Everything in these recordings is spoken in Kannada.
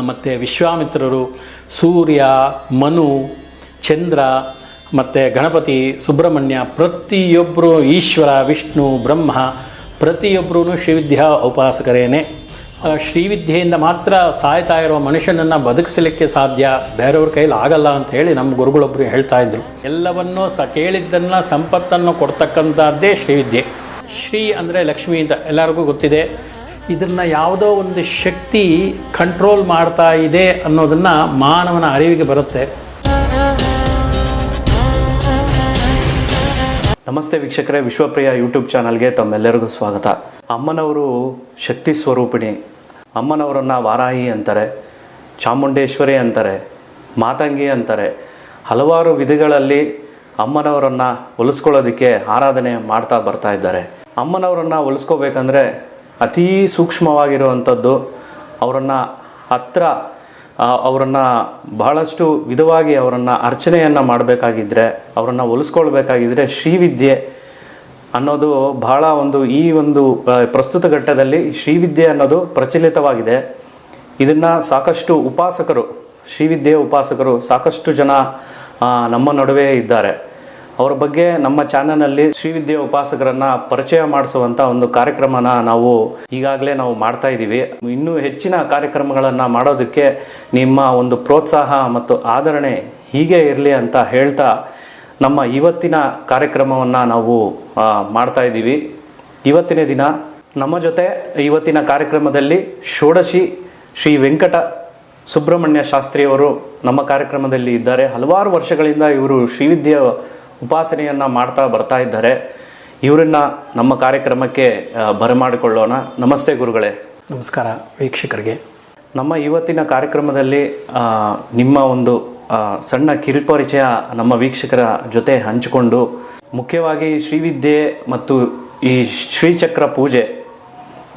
ಮತ್ತು ವಿಶ್ವಾಮಿತ್ರರು ಸೂರ್ಯ, ಮನು, ಚಂದ್ರ ಮತ್ತು ಗಣಪತಿ, ಸುಬ್ರಹ್ಮಣ್ಯ ಪ್ರತಿಯೊಬ್ಬರು ಈಶ್ವರ, ವಿಷ್ಣು, ಬ್ರಹ್ಮ ಪ್ರತಿಯೊಬ್ಬರೂ ಶ್ರೀವಿದ್ಯಾ ಉಪಾಸಕರೇನೆ. ಶ್ರೀವಿದ್ಯೆಯಿಂದ ಮಾತ್ರ ಸಾಯ್ತಾ ಇರೋ ಮನುಷ್ಯನನ್ನು ಬದುಕಿಸಲಿಕ್ಕೆ ಸಾಧ್ಯ? ಬೇರೆಯವ್ರ ಕೈಲಿ ಆಗಲ್ಲ ಅಂತ ಹೇಳಿ ನಮ್ಮ ಗುರುಗಳೊಬ್ಬರು ಹೇಳ್ತಾ ಇದ್ರು. ಎಲ್ಲವನ್ನೂ ಸ ಕೇಳಿದ್ದನ್ನು, ಸಂಪತ್ತನ್ನು ಕೊಡ್ತಕ್ಕಂಥದ್ದೇ ಶ್ರೀವಿದ್ಯೆ. ಶ್ರೀ ಅಂದರೆ ಲಕ್ಷ್ಮಿ ಅಂತ ಎಲ್ಲರಿಗೂ ಗೊತ್ತಿದೆ. ಇದನ್ನು ಯಾವುದೋ ಒಂದು ಶಕ್ತಿ ಕಂಟ್ರೋಲ್ ಮಾಡ್ತಾ ಇದೆ ಅನ್ನೋದನ್ನು ಮಾನವನ ಅರಿವಿಗೆ ಬರುತ್ತೆ. ನಮಸ್ತೆ ವೀಕ್ಷಕರೇ, ವಿಶ್ವಪ್ರಿಯ ಯೂಟ್ಯೂಬ್ ಚಾನಲ್ಗೆ ತಮ್ಮೆಲ್ಲರಿಗೂ ಸ್ವಾಗತ. ಅಮ್ಮನವರು ಶಕ್ತಿ ಸ್ವರೂಪಿಣಿ. ಅಮ್ಮನವರನ್ನು ವಾರಾಹಿ ಅಂತಾರೆ, ಚಾಮುಂಡೇಶ್ವರಿ ಅಂತಾರೆ, ಮಾತಂಗಿ ಅಂತಾರೆ. ಹಲವಾರು ವಿಧಿಗಳಲ್ಲಿ ಅಮ್ಮನವರನ್ನು ಒಲಿಸ್ಕೊಳ್ಳೋದಕ್ಕೆ ಆರಾಧನೆ ಮಾಡ್ತಾ ಬರ್ತಾ ಇದ್ದಾರೆ. ಅಮ್ಮನವರನ್ನು ಹೊಲಿಸ್ಕೋಬೇಕಂದ್ರೆ ಅತೀ ಸೂಕ್ಷ್ಮವಾಗಿರುವಂಥದ್ದು ಅವರನ್ನು ಹತ್ರ ಅವರನ್ನು ಬಹಳಷ್ಟು ವಿಧವಾಗಿ ಅವರನ್ನು ಅರ್ಚನೆಯನ್ನು ಮಾಡಬೇಕಾಗಿದ್ದರೆ ಅವರನ್ನು ಹೊಲಿಸ್ಕೊಳ್ಬೇಕಾಗಿದ್ದರೆ ಶ್ರೀವಿದ್ಯೆ ಅನ್ನೋದು ಬಹಳ ಒಂದು ಈ ಒಂದು ಪ್ರಸ್ತುತ ಘಟ್ಟದಲ್ಲಿ ಶ್ರೀವಿದ್ಯೆ ಅನ್ನೋದು ಪ್ರಚಲಿತವಾಗಿದೆ. ಇದನ್ನು ಸಾಕಷ್ಟು ಉಪಾಸಕರು ಶ್ರೀವಿದ್ಯೆಯ ಉಪಾಸಕರು ಸಾಕಷ್ಟು ಜನ ನಮ್ಮ ನಡುವೆ ಇದ್ದಾರೆ. ಅವರ ಬಗ್ಗೆ ನಮ್ಮ ಚಾನಲ್ನಲ್ಲಿ ಶ್ರೀವಿದ್ಯಾ ಉಪಾಸಕರನ್ನ ಪರಿಚಯ ಮಾಡಿಸುವಂತ ಒಂದು ಕಾರ್ಯಕ್ರಮನ ನಾವು ಈಗಾಗಲೇ ನಾವು ಮಾಡ್ತಾ ಇದ್ದೀವಿ. ಇನ್ನೂ ಹೆಚ್ಚಿನ ಕಾರ್ಯಕ್ರಮಗಳನ್ನು ಮಾಡೋದಕ್ಕೆ ನಿಮ್ಮ ಒಂದು ಪ್ರೋತ್ಸಾಹ ಮತ್ತು ಆದರಣೆ ಹೀಗೆ ಇರಲಿ ಅಂತ ಹೇಳ್ತಾ ನಮ್ಮ ಇವತ್ತಿನ ಕಾರ್ಯಕ್ರಮವನ್ನು ನಾವು ಮಾಡ್ತಾ ಇದ್ದೀವಿ. ಇವತ್ತಿನ ದಿನ ನಮ್ಮ ಜೊತೆ ಇವತ್ತಿನ ಕಾರ್ಯಕ್ರಮದಲ್ಲಿ ಷೋಡಶಿ ಶ್ರೀ ವೆಂಕಟ ಸುಬ್ರಹ್ಮಣ್ಯ ಶಾಸ್ತ್ರಿಯವರು ನಮ್ಮ ಕಾರ್ಯಕ್ರಮದಲ್ಲಿ ಇದ್ದಾರೆ. ಹಲವಾರು ವರ್ಷಗಳಿಂದ ಇವರು ಶ್ರೀವಿದ್ಯೆ ಉಪಾಸನೆಯನ್ನು ಮಾಡ್ತಾ ಬರ್ತಾ ಇದ್ದಾರೆ. ಇವರನ್ನ ನಮ್ಮ ಕಾರ್ಯಕ್ರಮಕ್ಕೆ ಬರಮಾಡಿಕೊಳ್ಳೋಣ. ನಮಸ್ತೆ ಗುರುಗಳೇ. ನಮಸ್ಕಾರ ವೀಕ್ಷಕರಿಗೆ. ನಮ್ಮ ಇವತ್ತಿನ ಕಾರ್ಯಕ್ರಮದಲ್ಲಿ ನಿಮ್ಮ ಒಂದು ಸಣ್ಣ ಕಿರುಪರಿಚಯ ನಮ್ಮ ವೀಕ್ಷಕರ ಜೊತೆ ಹಂಚಿಕೊಂಡು ಮುಖ್ಯವಾಗಿ ಶ್ರೀವಿದ್ಯೆ ಮತ್ತು ಈ ಶ್ರೀಚಕ್ರ ಪೂಜೆ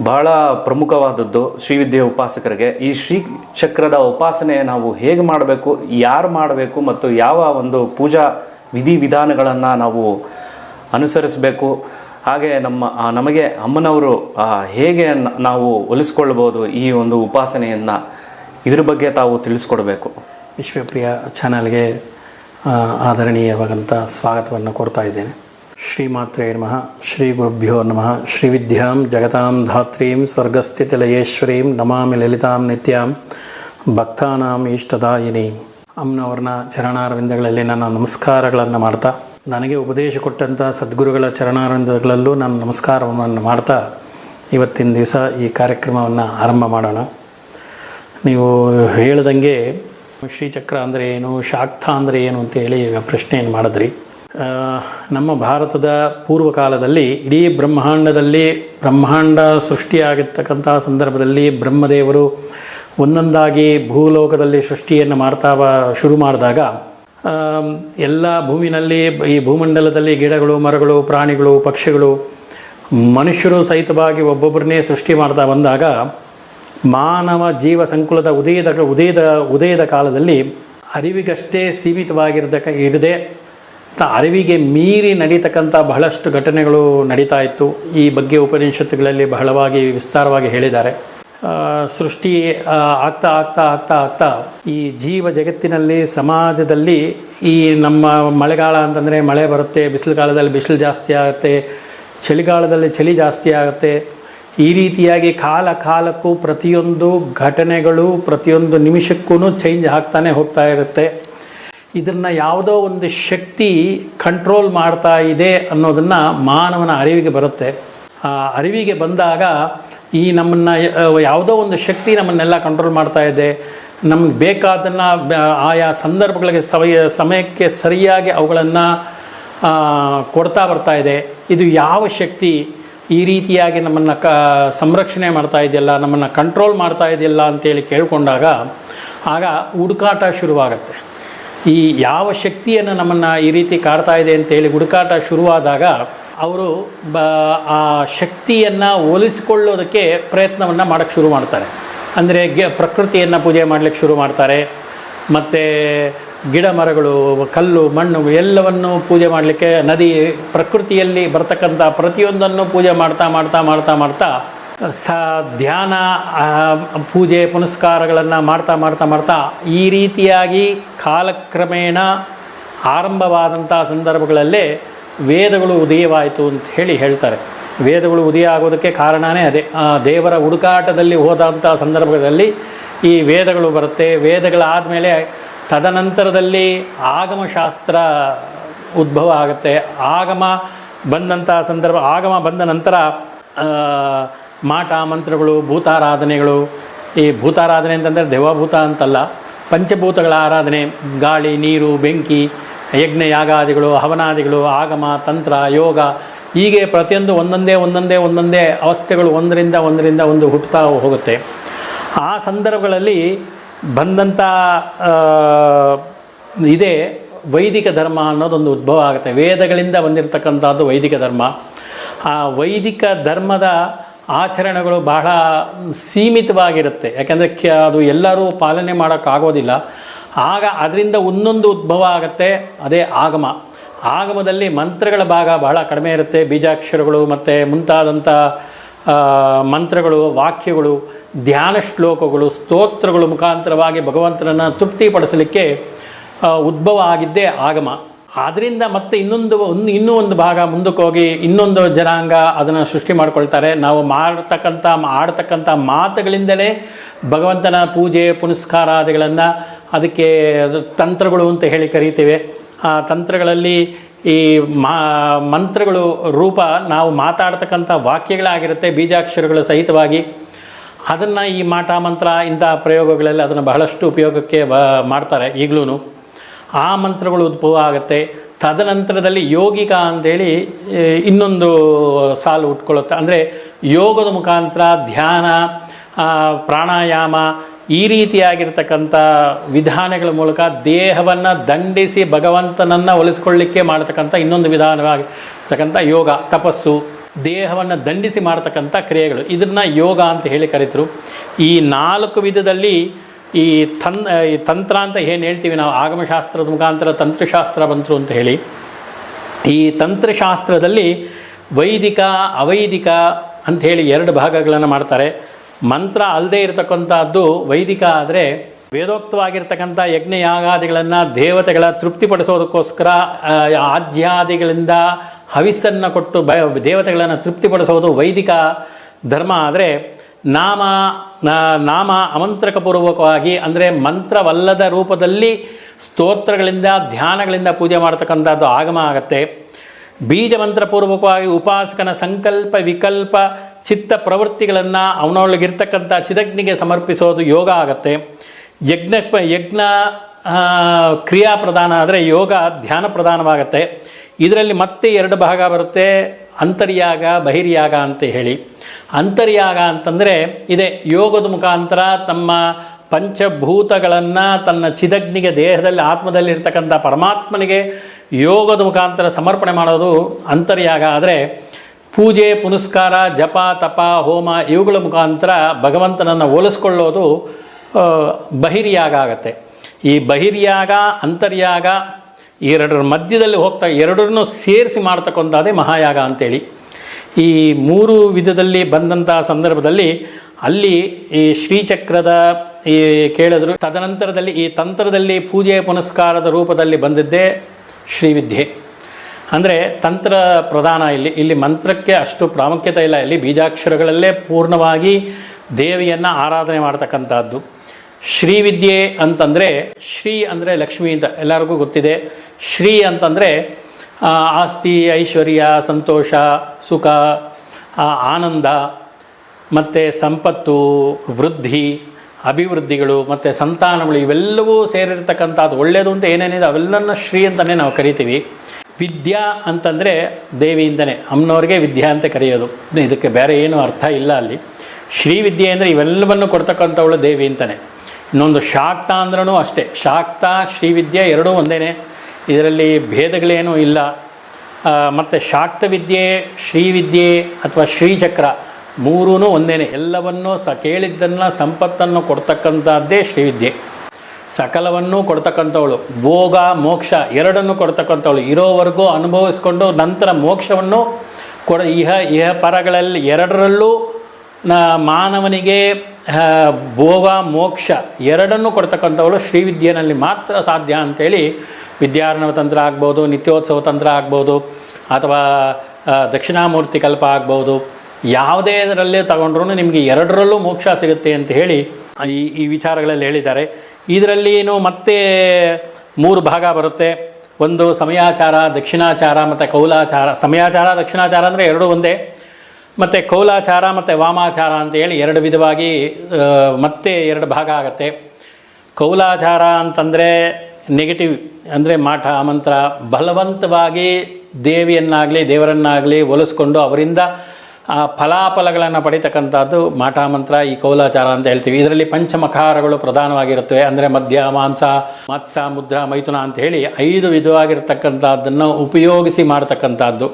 ಬಹಳ ಪ್ರಮುಖವಾದದ್ದು ಶ್ರೀವಿದ್ಯೆ ಉಪಾಸಕರಿಗೆ. ಈ ಶ್ರೀ ಚಕ್ರದ ಉಪಾಸನೆ ನಾವು ಹೇಗೆ ಮಾಡಬೇಕು ಯಾರು ಮಾಡಬೇಕು ಮತ್ತು ಯಾವ ಒಂದು ಪೂಜಾ ವಿಧಿವಿಧಾನಗಳನ್ನು ನಾವು ಅನುಸರಿಸಬೇಕು. ಹಾಗೆ ನಮ್ಮ ನಮಗೆ ಅಮ್ಮನವರು ಹೇಗೆ ನಾವು ಒಲಿಸ್ಕೊಳ್ಬೋದು ಈ ಒಂದು ಉಪಾಸನೆಯನ್ನು ಇದ್ರ ಬಗ್ಗೆ ತಾವು ತಿಳಿಸ್ಕೊಡ್ಬೇಕು. ವಿಶ್ವಪ್ರಿಯ ಚಾನಲ್ಗೆ ಆಧರಣೀಯವಾದಂಥ ಸ್ವಾಗತವನ್ನು ಕೊಡ್ತಾ ಇದ್ದೇನೆ. ಶ್ರೀಮಾತ್ರೇ ನಮಃ. ಶ್ರೀ ಗುರುಭ್ಯೋ ನಮಃ. ಶ್ರೀವಿದ್ಯಾಂ ಜಗತಾಂ ಧಾತ್ರೀಂ ಸ್ವರ್ಗಸ್ಥಿತಿಲಯೇಶ್ವರೀಂ ನಮಾಮಿ ಲಲಿತಾಂ ನಿತ್ಯಾಂ ಭಕ್ತಾನಾಂ ಇಷ್ಟದಾಯಿನಿ. ಅಮ್ಮನವ್ರನ್ನ ಚರಣಾರವಿಂದಗಳಲ್ಲಿ ನನ್ನ ನಮಸ್ಕಾರಗಳನ್ನು ಮಾಡ್ತಾ, ನನಗೆ ಉಪದೇಶ ಕೊಟ್ಟಂಥ ಸದ್ಗುರುಗಳ ಚರಣಾರವಿಂದಗಳಲ್ಲೂ ನಾನು ನಮಸ್ಕಾರವನ್ನು ಮಾಡ್ತಾ ಇವತ್ತಿನ ದಿವಸ ಈ ಕಾರ್ಯಕ್ರಮವನ್ನು ಆರಂಭ ಮಾಡೋಣ. ನೀವು ಹೇಳ್ದಂಗೆ ಶ್ರೀಚಕ್ರ ಅಂದರೆ ಏನು, ಶಾಕ್ತ ಅಂದರೆ ಏನು ಅಂತ ಹೇಳಿ ಪ್ರಶ್ನೆಯನ್ನು ಮಾಡಿದ್ರಿ. ನಮ್ಮ ಭಾರತದ ಪೂರ್ವಕಾಲದಲ್ಲಿ ಇಡೀ ಬ್ರಹ್ಮಾಂಡದಲ್ಲಿ ಬ್ರಹ್ಮಾಂಡ ಸೃಷ್ಟಿಯಾಗಿರ್ತಕ್ಕಂಥ ಸಂದರ್ಭದಲ್ಲಿ ಬ್ರಹ್ಮದೇವರು ಒಂದೊಂದಾಗಿ ಭೂಲೋಕದಲ್ಲಿ ಸೃಷ್ಟಿಯನ್ನು ಮಾಡ್ತಾ ಶುರು ಮಾಡಿದಾಗ ಎಲ್ಲ ಭೂಮಿನಲ್ಲಿ ಈ ಭೂಮಂಡಲದಲ್ಲಿ ಗಿಡಗಳು, ಮರಗಳು, ಪ್ರಾಣಿಗಳು, ಪಕ್ಷಿಗಳು, ಮನುಷ್ಯರು ಸಹಿತವಾಗಿ ಒಬ್ಬೊಬ್ಬರನ್ನೇ ಸೃಷ್ಟಿ ಮಾಡ್ತಾ ಬಂದಾಗ, ಮಾನವ ಜೀವ ಸಂಕುಲದ ಉದಯದ ಉದಯದ ಉದಯದ ಕಾಲದಲ್ಲಿ ಅರಿವಿಗಷ್ಟೇ ಸೀಮಿತವಾಗಿರ್ತಕ್ಕ ಇರದೆ ಅರಿವಿಗೆ ಮೀರಿ ನಡೀತಕ್ಕಂಥ ಬಹಳಷ್ಟು ಘಟನೆಗಳು ನಡೀತಾ ಇತ್ತು. ಈ ಬಗ್ಗೆ ಉಪನಿಷತ್ತುಗಳಲ್ಲಿ ಬಹಳವಾಗಿ ವಿಸ್ತಾರವಾಗಿ ಹೇಳಿದ್ದಾರೆ. ಸೃಷ್ಟಿ ಆಗ್ತಾ ಆಗ್ತಾ ಆಗ್ತಾ ಆಗ್ತಾ, ಈ ಜೀವ ಜಗತ್ತಿನಲ್ಲಿ, ಸಮಾಜದಲ್ಲಿ ಈ ನಮ್ಮ ಮಳೆಗಾಲ ಅಂತಂದರೆ ಮಳೆ ಬರುತ್ತೆ ಬಿಸಿಲು ಕಾಲದಲ್ಲಿ ಬಿಸಿಲು ಜಾಸ್ತಿ ಆಗುತ್ತೆ, ಚಳಿಗಾಲದಲ್ಲಿ ಚಳಿ ಜಾಸ್ತಿ ಆಗುತ್ತೆ. ಈ ರೀತಿಯಾಗಿ ಕಾಲ ಕಾಲಕ್ಕೂ ಪ್ರತಿಯೊಂದು ಘಟನೆಗಳು, ಪ್ರತಿಯೊಂದು ನಿಮಿಷಕ್ಕೂ ಚೇಂಜ್ ಆಗ್ತಾನೆ ಹೋಗ್ತಾ ಇರುತ್ತೆ. ಇದನ್ನು ಯಾವುದೋ ಒಂದು ಶಕ್ತಿ ಕಂಟ್ರೋಲ್ ಮಾಡ್ತಾ ಇದೆ ಅನ್ನೋದನ್ನು ಮಾನವನ ಅರಿವಿಗೆ ಬರುತ್ತೆ. ಆ ಅರಿವಿಗೆ ಬಂದಾಗ ಈ ನಮ್ಮನ್ನು ಯಾವುದೋ ಒಂದು ಶಕ್ತಿ ನಮ್ಮನ್ನೆಲ್ಲ ಕಂಟ್ರೋಲ್ ಮಾಡ್ತಾ ಇದೆ. ನಮ್ಗೆ ಬೇಕಾದನ್ನು ಆಯಾ ಸಂದರ್ಭಗಳಿಗೆ ಸಮಯ ಸಮಯಕ್ಕೆ ಸರಿಯಾಗಿ ಅವುಗಳನ್ನು ಕೊಡ್ತಾ ಬರ್ತಾ ಇದೆ. ಇದು ಯಾವ ಶಕ್ತಿ? ಈ ರೀತಿಯಾಗಿ ನಮ್ಮನ್ನು ಕ, ಸಂರಕ್ಷಣೆ ಮಾಡ್ತಾ ಇದೆಯಲ್ಲ, ನಮ್ಮನ್ನು ಕಂಟ್ರೋಲ್ ಮಾಡ್ತಾ ಇದೆಯಲ್ಲ ಅಂತೇಳಿ ಕೇಳಿಕೊಂಡಾಗ, ಆಗ ಹುಡುಕಾಟ ಶುರುವಾಗತ್ತೆ. ಈ ಯಾವ ಶಕ್ತಿಯನ್ನು ನಮ್ಮನ್ನು ಈ ರೀತಿ ಕಾಡ್ತಾ ಇದೆ ಅಂತೇಳಿ ಹುಡುಕಾಟ ಶುರುವಾದಾಗ ಅವರು ಬ, ಆ ಶಕ್ತಿಯನ್ನು ಹೋಲಿಸಿಕೊಳ್ಳೋದಕ್ಕೆ ಪ್ರಯತ್ನವನ್ನು ಮಾಡೋಕ್ಕೆ ಶುರು ಮಾಡ್ತಾರೆ. ಅಂದರೆ ಗೆ, ಪ್ರಕೃತಿಯನ್ನು ಪೂಜೆ ಮಾಡಲಿಕ್ಕೆ ಶುರು ಮಾಡ್ತಾರೆ. ಮತ್ತು ಗಿಡ ಮರಗಳು, ಕಲ್ಲು, ಮಣ್ಣು ಎಲ್ಲವನ್ನು ಪೂಜೆ ಮಾಡಲಿಕ್ಕೆ ನದಿ, ಪ್ರಕೃತಿಯಲ್ಲಿ ಬರ್ತಕ್ಕಂಥ ಪ್ರತಿಯೊಂದನ್ನು ಪೂಜೆ ಮಾಡ್ತಾ ಮಾಡ್ತಾ ಮಾಡ್ತಾ ಮಾಡ್ತಾ ಸ, ಧ್ಯಾನ ಪೂಜೆ, ಪುನಸ್ಕಾರಗಳನ್ನು ಮಾಡ್ತಾ ಮಾಡ್ತಾ ಮಾಡ್ತಾ ಈ ರೀತಿಯಾಗಿ ಕಾಲಕ್ರಮೇಣ ಆರಂಭವಾದಂಥ ಸಂದರ್ಭಗಳಲ್ಲೇ ವೇದಗಳು ಉದಯವಾಯಿತು ಅಂತ ಹೇಳಿ ಹೇಳ್ತಾರೆ. ವೇದಗಳು ಉದಯ ಆಗೋದಕ್ಕೆ ಕಾರಣವೇ ಅದೇ. ದೇವರ ಹುಡುಕಾಟದಲ್ಲಿ ಹೋದಂಥ ಸಂದರ್ಭದಲ್ಲಿ ಈ ವೇದಗಳು ಬರುತ್ತೆ. ವೇದಗಳಾದಮೇಲೆ ತದನಂತರದಲ್ಲಿ ಆಗಮಶಾಸ್ತ್ರ ಉದ್ಭವ ಆಗುತ್ತೆ. ಆಗಮ ಬಂದಂಥ ಸಂದರ್ಭ, ಆಗಮ ಬಂದ ನಂತರ ಮಾಟ, ಮಂತ್ರಗಳು, ಭೂತಾರಾಧನೆಗಳು, ಈ ಭೂತಾರಾಧನೆ ಅಂತಂದರೆ ದೇವಭೂತ ಅಂತಲ್ಲ, ಪಂಚಭೂತಗಳ ಆರಾಧನೆ, ಗಾಳಿ, ನೀರು, ಬೆಂಕಿ ಯಜ್ಞ ಯಾಗಾದಿಗಳು, ಹವನಾದಿಗಳು, ಆಗಮ, ತಂತ್ರ, ಯೋಗ ಹೀಗೆ ಪ್ರತಿಯೊಂದು ಒಂದೊಂದೇ ಒಂದೊಂದೇ ಒಂದೊಂದೇ ಅವಸ್ಥೆಗಳು ಒಂದರಿಂದ ಒಂದರಿಂದ ಒಂದು ಹುಟ್ಟುತ್ತಾ ಹೋಗುತ್ತೆ. ಆ ಸಂದರ್ಭಗಳಲ್ಲಿ ಬಂದಂಥ ಇದೇ ವೈದಿಕ ಧರ್ಮ ಅನ್ನೋದೊಂದು ಉದ್ಭವ ಆಗುತ್ತೆ. ವೇದಗಳಿಂದ ಬಂದಿರತಕ್ಕಂಥದ್ದು ವೈದಿಕ ಧರ್ಮ. ಆ ವೈದಿಕ ಧರ್ಮದ ಆಚರಣೆಗಳು ಬಹಳ ಸೀಮಿತವಾಗಿರುತ್ತೆ. ಯಾಕೆಂದರೆ ಅದು ಎಲ್ಲರೂ ಪಾಲನೆ ಮಾಡೋಕ್ಕಾಗೋದಿಲ್ಲ. ಆಗ ಅದರಿಂದ ಒಂದೊಂದು ಉದ್ಭವ ಆಗುತ್ತೆ, ಅದೇ ಆಗಮ. ಆಗಮದಲ್ಲಿ ಮಂತ್ರಗಳ ಭಾಗ ಬಹಳ ಕಡಿಮೆ ಇರುತ್ತೆ. ಬೀಜಾಕ್ಷರಗಳು ಮತ್ತು ಮುಂತಾದಂಥ ಮಂತ್ರಗಳು, ವಾಕ್ಯಗಳು, ಧ್ಯಾನ ಶ್ಲೋಕಗಳು, ಸ್ತೋತ್ರಗಳು ಮುಖಾಂತರವಾಗಿ ಭಗವಂತನನ್ನು ತೃಪ್ತಿಪಡಿಸಲಿಕ್ಕೆ ಉದ್ಭವ ಆಗಿದ್ದೇ ಆಗಮ. ಆದ್ದರಿಂದ ಮತ್ತೆ ಇನ್ನೊಂದು, ಒಂದು, ಇನ್ನೂ ಒಂದು ಭಾಗ ಮುಂದಕ್ಕೆ ಹೋಗಿ ಇನ್ನೊಂದು ಜನಾಂಗ ಅದನ್ನು ಸೃಷ್ಟಿ ಮಾಡ್ಕೊಳ್ತಾರೆ. ನಾವು ಮಾಡ್ತಕ್ಕಂಥ, ಆಡ್ತಕ್ಕಂಥ ಮಾತುಗಳಿಂದಲೇ ಭಗವಂತನ ಪೂಜೆ ಪುನಸ್ಕಾರಾದಿಗಳನ್ನು ಅದಕ್ಕೆ ಅದು ತಂತ್ರಗಳು ಅಂತ ಹೇಳಿ ಕರೀತೇವೆ. ಆ ತಂತ್ರಗಳಲ್ಲಿ ಈ ಮಾ ಮಂತ್ರಗಳು ರೂಪ ನಾವು ಮಾತಾಡ್ತಕ್ಕಂಥ ವಾಕ್ಯಗಳಾಗಿರುತ್ತೆ ಬೀಜಾಕ್ಷರಗಳು ಸಹಿತವಾಗಿ. ಅದನ್ನು ಈ ಮಾಟ ಮಂತ್ರ ಇಂಥ ಪ್ರಯೋಗಗಳಲ್ಲಿ ಅದನ್ನು ಬಹಳಷ್ಟು ಉಪಯೋಗಕ್ಕೆ ಮಾಡ್ತಾರೆ ಈಗಲೂ ಆ ಮಂತ್ರಗಳು ಉದ್ಭವ ಆಗುತ್ತೆ. ತದನಂತರದಲ್ಲಿ ಯೋಗಿಕ ಅಂತೇಳಿ ಏ, ಇನ್ನೊಂದು ಸಾಲು ಉಟ್ಕೊಳ್ಳುತ್ತೆ. ಅಂದರೆ ಯೋಗದ ಮುಖಾಂತರ ಧ್ಯಾನ ಪ್ರಾಣಾಯಾಮ ಈ ರೀತಿಯಾಗಿರ್ತಕ್ಕಂಥ ವಿಧಾನಗಳ ಮೂಲಕ ದೇಹವನ್ನು ದಂಡಿಸಿ ಭಗವಂತನನ್ನು ಒಲಿಸ್ಕೊಳ್ಳಿಕ್ಕೆ ಮಾಡತಕ್ಕಂಥ ಇನ್ನೊಂದು ವಿಧಾನವಾಗಿರ್ತಕ್ಕಂಥ ಯೋಗ, ತಪಸ್ಸು, ದೇಹವನ್ನು ದಂಡಿಸಿ ಮಾಡತಕ್ಕಂಥ ಕ್ರಿಯೆಗಳು. ಇದನ್ನು ಯೋಗ ಅಂತ ಹೇಳಿ ಕರೀತರು. ಈ ನಾಲ್ಕು ವಿಧದಲ್ಲಿ ಈ ತನ್, ಈ ತಂತ್ರ ಅಂತ ಏನು ಹೇಳ್ತೀವಿ ನಾವು? ಆಗಮಶಾಸ್ತ್ರದ ಮುಖಾಂತರ ತಂತ್ರಶಾಸ್ತ್ರ ಬಂತು ಅಂತ ಹೇಳಿ. ಈ ತಂತ್ರಶಾಸ್ತ್ರದಲ್ಲಿ ವೈದಿಕ, ಅವೈದಿಕ ಅಂತ ಹೇಳಿ ಎರಡು ಭಾಗಗಳನ್ನು ಮಾಡ್ತಾರೆ. ಮಂತ್ರ ಅಲ್ಲದೆ ಇರತಕ್ಕಂಥದ್ದು ವೈದಿಕ ಆದರೆ ವೇದೋಕ್ತವಾಗಿರ್ತಕ್ಕಂಥ ಯಜ್ಞ ಯಾಗಾದಿಗಳನ್ನು ದೇವತೆಗಳ ತೃಪ್ತಿಪಡಿಸೋದಕ್ಕೋಸ್ಕರ ಆದ್ಯಾದಿಗಳಿಂದ ಹವಿಸ್ಸನ್ನು ಕೊಟ್ಟು ಬ, ದೇವತೆಗಳನ್ನು ತೃಪ್ತಿಪಡಿಸೋದು ವೈದಿಕ ಧರ್ಮ ಆದರೆ ನಾಮ ನಾಮ ನಾಮ ಅಮಂತ್ರಕಪೂರ್ವಕವಾಗಿ ಅಂದರೆ ಮಂತ್ರವಲ್ಲದ ರೂಪದಲ್ಲಿ ಸ್ತೋತ್ರಗಳಿಂದ, ಧ್ಯಾನಗಳಿಂದ ಪೂಜೆ ಮಾಡ್ತಕ್ಕಂಥದ್ದು ಆಗಮ ಆಗತ್ತೆ. ಬೀಜ ಮಂತ್ರಪೂರ್ವಕವಾಗಿ ಉಪಾಸಕನ ಸಂಕಲ್ಪ ವಿಕಲ್ಪ ಚಿತ್ತ ಪ್ರವೃತ್ತಿಗಳನ್ನು ಅವನೊಳಗಿರ್ತಕ್ಕಂಥ ಚಿದಗ್ನಿಗೆ ಸಮರ್ಪಿಸೋದು ಯೋಗ ಆಗತ್ತೆ. ಯಜ್ಞ ಯಜ್ಞ ಕ್ರಿಯಾ ಪ್ರಧಾನ ಆದರೆ ಯೋಗ ಧ್ಯಾನ ಪ್ರಧಾನವಾಗತ್ತೆ. ಇದರಲ್ಲಿ ಮತ್ತೆ ಎರಡು ಭಾಗ ಬರುತ್ತೆ. ಅಂತರ್ಯಾಗ, ಬಹಿರ್ಯಾಗ ಅಂತ ಹೇಳಿ. ಅಂತರ್ಯಾಗ ಅಂತಂದರೆ ಇದೆ, ಯೋಗದ ಮುಖಾಂತರ ತಮ್ಮ ಪಂಚಭೂತಗಳನ್ನು ತನ್ನ ಚಿದಗ್ನಿಗೆ, ದೇಹದಲ್ಲಿ ಆತ್ಮದಲ್ಲಿ ಇರ್ತಕ್ಕಂಥ ಪರಮಾತ್ಮನಿಗೆ ಯೋಗದ ಮುಖಾಂತರ ಸಮರ್ಪಣೆ ಮಾಡೋದು ಅಂತರ್ಯಾಗ. ಆದರೆ ಪೂಜೆ, ಪುನಸ್ಕಾರ, ಜಪ, ತಪ, ಹೋಮ ಇವುಗಳ ಮುಖಾಂತರ ಭಗವಂತನನ್ನು ಹೋಲಿಸ್ಕೊಳ್ಳೋದು ಬಹಿರಿಯಾಗ ಆಗತ್ತೆ. ಈ ಬಹಿರ್ಯಾಗ, ಅಂತರ್ಯಾಗ ಎರಡರ ಮಧ್ಯದಲ್ಲಿ ಹೋಗ್ತಾ, ಎರಡರನ್ನು ಸೇರಿಸಿ ಮಾಡ್ತಕ್ಕಂಥದ್ದೇ ಮಹಾಯಾಗ ಅಂತೇಳಿ. ಈ ಮೂರು ವಿಧದಲ್ಲಿ ಬಂದಂಥ ಸಂದರ್ಭದಲ್ಲಿ ಅಲ್ಲಿ ಈ ಶ್ರೀಚಕ್ರದ, ಈ ಕೇಳಿದ್ರು. ತದನಂತರದಲ್ಲಿ ಈ ತಂತ್ರದಲ್ಲಿ ಪೂಜೆ, ಪುನಸ್ಕಾರದ ರೂಪದಲ್ಲಿ ಬಂದಿದ್ದೇ ಶ್ರೀವಿದ್ಯೆ. ಅಂದರೆ ತಂತ್ರ ಪ್ರಧಾನ ಇಲ್ಲಿ ಇಲ್ಲಿ ಮಂತ್ರಕ್ಕೆ ಅಷ್ಟು ಪ್ರಾಮುಖ್ಯತೆ ಇಲ್ಲ. ಇಲ್ಲಿ ಬೀಜಾಕ್ಷರಗಳಲ್ಲೇ ಪೂರ್ಣವಾಗಿ ದೇವಿಯನ್ನು ಆರಾಧನೆ ಮಾಡ್ತಕ್ಕಂಥದ್ದು ಶ್ರೀವಿದ್ಯೆ ಅಂತಂದರೆ, ಶ್ರೀ ಅಂದರೆ ಲಕ್ಷ್ಮಿ ಅಂತ ಎಲ್ಲರಿಗೂ ಗೊತ್ತಿದೆ. ಶ್ರೀ ಅಂತಂದರೆ ಆಸ್ತಿ, ಐಶ್ವರ್ಯ, ಸಂತೋಷ, ಸುಖ ಆನಂದ, ಮತ್ತು ಸಂಪತ್ತು, ವೃದ್ಧಿ, ಅಭಿವೃದ್ಧಿಗಳು, ಮತ್ತು ಸಂತಾನಗಳು, ಇವೆಲ್ಲವೂ ಸೇರಿರ್ತಕ್ಕಂಥದ್ದು ಒಳ್ಳೆಯದು ಅಂತ ಏನೇನಿದೆ ಅವೆಲ್ಲನ ಶ್ರೀ ಅಂತಲೇ ನಾವು ಕರಿತೀವಿ. ವಿದ್ಯಾ ಅಂತಂದರೆ ದೇವಿಯಿಂದನೇ, ಅಮ್ಮನವ್ರಿಗೆ ವಿದ್ಯಾ ಅಂತ ಕರೆಯೋದು. ಇದಕ್ಕೆ ಬೇರೆ ಏನು ಅರ್ಥ ಇಲ್ಲ ಅಲ್ಲಿ. ಶ್ರೀ ವಿದ್ಯೆ ಅಂದರೆ ಇವೆಲ್ಲವನ್ನು ಕೊಡ್ತಕ್ಕಂಥವಳು ದೇವಿ ಅಂತಲೇ ಇನ್ನೊಂದು ಶಾಕ್ತ ಅಂದ್ರೂ ಅಷ್ಟೇ. ಶಾಕ್ತ ಶ್ರೀವಿದ್ಯೆ ಎರಡೂ ಒಂದೇ ಇದರಲ್ಲಿ ಭೇದಗಳೇನೂ ಇಲ್ಲ. ಮತ್ತು ಶಾಕ್ತ ವಿದ್ಯೆ ಶ್ರೀವಿದ್ಯೆ ಅಥವಾ ಶ್ರೀಚಕ್ರ ಮೂರೂ ಒಂದೇ ಎಲ್ಲವನ್ನೂ ಸ ಕೇಳಿದ್ದನ್ನು, ಸಂಪತ್ತನ್ನು ಕೊಡ್ತಕ್ಕಂಥದ್ದೇ ಶ್ರೀವಿದ್ಯೆ ಸಕಲವನ್ನೂ ಕೊಡ್ತಕ್ಕಂಥವಳು. ಭೋಗ, ಮೋಕ್ಷ ಎರಡನ್ನೂ ಕೊಡ್ತಕ್ಕಂಥವಳು. ಇರೋವರೆಗೂ ಅನುಭವಿಸ್ಕೊಂಡು ನಂತರ ಮೋಕ್ಷವನ್ನು ಕೊಡ, ಇಹ ಇಹ ಪರಗಳಲ್ಲಿ ಎರಡರಲ್ಲೂ ಮಾನವನಿಗೆ ಭೋಗ, ಮೋಕ್ಷ ಎರಡನ್ನೂ ಕೊಡ್ತಕ್ಕಂಥವಳು ಶ್ರೀವಿದ್ಯೆಯಲ್ಲಿ ಮಾತ್ರ ಸಾಧ್ಯ ಅಂತೇಳಿ ವಿದ್ಯಾರ್ಣವ ತಂತ್ರ ಆಗ್ಬೋದು, ನಿತ್ಯೋತ್ಸವ ತಂತ್ರ ಆಗ್ಬೋದು, ಅಥವಾ ದಕ್ಷಿಣಾಮೂರ್ತಿ ಕಲ್ಪ ಆಗ್ಬೋದು. ಯಾವುದೇ ಇದರಲ್ಲೇ ತಗೊಂಡ್ರೂ ನಿಮಗೆ ಎರಡರಲ್ಲೂ ಮೋಕ್ಷ ಸಿಗುತ್ತೆ ಅಂತ ಹೇಳಿ ಈ ಈ ವಿಚಾರಗಳಲ್ಲಿ ಹೇಳಿದ್ದಾರೆ. ಇದರಲ್ಲಿ ಏನು ಮತ್ತೆ ಮೂರು ಭಾಗ ಬರುತ್ತೆ. ಒಂದು ಸಮಯಾಚಾರ, ದಕ್ಷಿಣಾಚಾರ ಮತ್ತು ಕೌಲಾಚಾರ. ಸಮಯಾಚಾರ, ದಕ್ಷಿಣಾಚಾರ ಅಂದರೆ ಎರಡೂ ಒಂದೇ. ಮತ್ತು ಕೌಲಾಚಾರ ಮತ್ತು ವಾಮಾಚಾರ ಅಂತ ಹೇಳಿ ಎರಡು ವಿಧವಾಗಿ ಮತ್ತೆ ಎರಡು ಭಾಗ ಆಗತ್ತೆ. ಕೌಲಾಚಾರ ಅಂತಂದರೆ ನೆಗೆಟಿವ್ ಅಂದರೆ ಮಾಠ ಮಂತ್ರ. ಬಲವಂತವಾಗಿ ದೇವಿಯನ್ನಾಗಲಿ, ದೇವರನ್ನಾಗಲಿ ಒಲಿಸ್ಕೊಂಡು ಅವರಿಂದ ಆ ಫಲಾಫಲಗಳನ್ನು ಪಡಿತಕ್ಕಂಥದ್ದು ಮಾಟಾ ಮಂತ್ರ, ಈ ಕೌಲಾಚಾರ ಅಂತ ಹೇಳ್ತೀವಿ. ಇದರಲ್ಲಿ ಪಂಚಮಕಾರಗಳು ಪ್ರಧಾನವಾಗಿರುತ್ತವೆ. ಅಂದರೆ ಮದ್ಯ, ಮಾಂಸ, ಮತ್ಸ, ಮುದ್ರ, ಮೈಥುನ ಅಂತ ಹೇಳಿ ಐದು ವಿಧವಾಗಿರ್ತಕ್ಕಂಥದ್ದನ್ನು ಉಪಯೋಗಿಸಿ ಮಾಡತಕ್ಕಂಥದ್ದು.